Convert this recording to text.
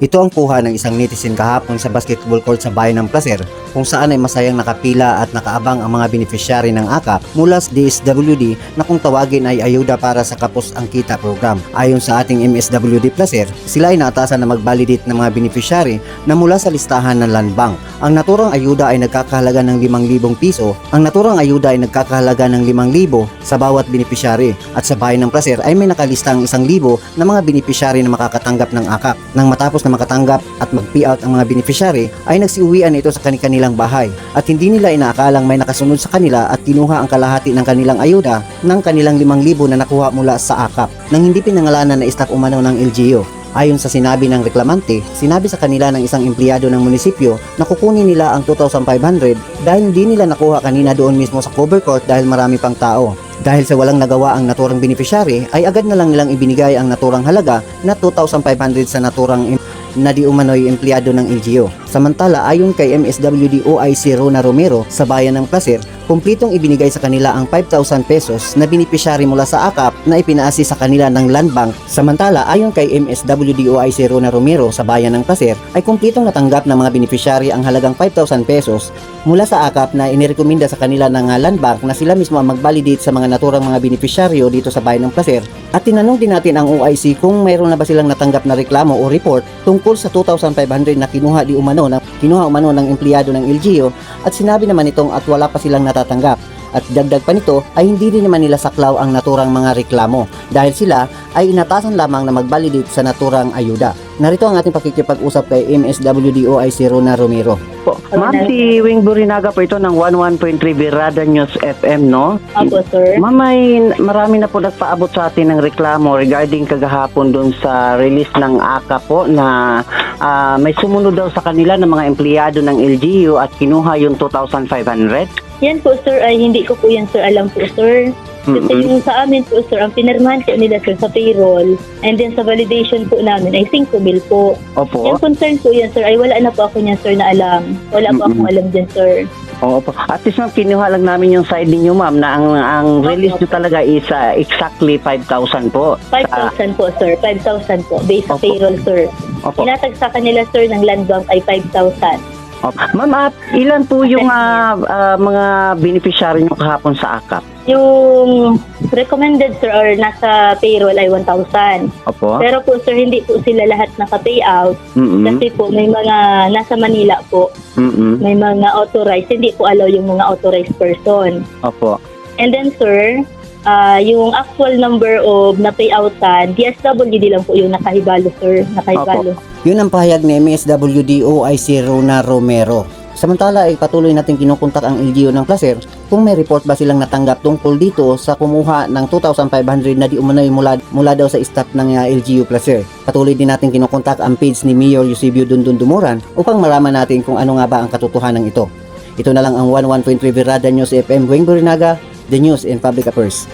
Ito ang kuha ng isang netizen kahapon sa basketball court sa bayan ng Placer kung saan ay masayang nakapila at nakaabang ang mga beneficiary ng AKAP mula sa DSWD na kung tawagin ay ayuda para sa Kapos ang Kita program. Ayon sa ating MSWD Placer, sila ay naatasan na mag-validate ng mga beneficiary na mula sa listahan ng Land Bank. Ang naturang ayuda ay nagkakahalaga ng 5,000 piso. Ang naturang ayuda ay nagkakahalaga ng 5,000 sa bawat beneficiary. At sa bayan ng Placer ay may nakalista ang 1,000 na mga beneficiary na makakatanggap ng AKAP. Nang matapos makatanggap at mag-payout ang mga beneficiary ay nagsiuwian ito sa kanilang bahay at hindi nila inaakalang may nakasunod sa kanila at kinuha ang kalahati ng kanilang ayuda ng kanilang 5,000 na nakuha mula sa AKAP nang hindi pinangalanan na staff umano ng LGU. Ayon sa sinabi ng reklamante, sinabi sa kanila ng isang empleyado ng munisipyo na kukunin nila ang 2,500 dahil hindi nila nakuha kanina doon mismo sa cover court dahil marami pang tao. Dahil sa walang nagawa ang naturang beneficiary ay agad na lang nilang ibinigay ang naturang halaga na 2,500 sa naturang na di umano'y empleyado ng LGU. Samantala ayon kay MSWD OIC Rona Romero sa bayan ng Placer, kumplitong ibinigay sa kanila ang 5,000 pesos na beneficiary mula sa AKAP na ipinaasi sa kanila ng Land Bank. Samantala ayon kay MSWD OIC Rona Romero sa bayan ng Placer, ay kumplitong natanggap ng mga beneficiary ang halagang 5,000 pesos mula sa AKAP na inirekomenda sa kanila ng uh, Land Bank na sila mismo ang mag-validate sa mga naturang mga beneficiaryo dito sa bayan ng Placer. At tinanong din natin ang OIC kung mayroon na ba silang natanggap na reklamo o report tungkol sa 2,500 na kinuha di umano ng kinuha umano ng empleyado ng LGU at sinabi naman itong at wala pa silang natatanggap. At dagdag pa nito ay hindi rin naman nila saklaw ang naturang mga reklamo dahil sila ay inatasan lamang na mag-validate sa naturang ayuda. Narito ang ating pakikipag-usap kay MSWDOIC Rona Romero. Po. Ma'am, si Wing Burinaga po ito ng 11.3 Birada News FM, no? Apo, sir. Ma'am, may marami na po nagpaabot sa atin ng reklamo regarding kagahapon dun sa release ng AKA po na ah, may sumunod daw sa kanila ng mga empleyado ng LGU at kinuha yung 2,500. Yan po, sir, ay hindi ko po yan, sir, alam po, sir. Kasi Mm-mm. yung sa amin po, sir, ang pinirmahan po nila, sir, sa payroll, and then sa validation po namin ay 5 mil po. Opo. Yung concern po yan, sir, ay wala na po ako niyan, sir, na alam. Wala po akong alam dyan, sir. Opo. At least ma'am, kinuha lang namin yung side ninyo, ma'am, na ang, ang release nyo talaga is ah, exactly 5,000 po. Sa- 5,000 po, sir. 5,000 po. Based sa Opo. payroll, sir. Opo. Inatag sa kanila, sir, ng land bank ay 5,000. Opo. Ma'am, at ilan po yung ah, ah, mga beneficiary nyo kahapon sa AKAP? Yung recommended, sir, or nasa payroll ay 1,000. Opo. Pero po, sir, hindi po sila lahat naka-payout. Mm-mm. Kasi po, may mga nasa Manila po, Mm-mm. may mga authorized. Hindi po allow yung mga authorized person. Opo. And then, sir, ah, yung actual number of na payoutan, DSWD lang po yung nakahibalo, sir. Nakahibalo. Yun ang pahayag ni MSWDOIC Rona Romero. Samantala ay patuloy natin kinukontak ang LGU ng Placer kung may report ba silang natanggap tungkol dito sa kumuha ng 2,500 na di umano'y mula, mula daw sa staff ng uh, LGU Placer. Patuloy din natin kinukontak ang page ni Mayor Eusebio Dundun Dumuran upang malaman natin kung ano nga ba ang katotohanan ito. Ito na lang ang 11.3 Virada News FM Wing Burinaga, The News and Public Affairs.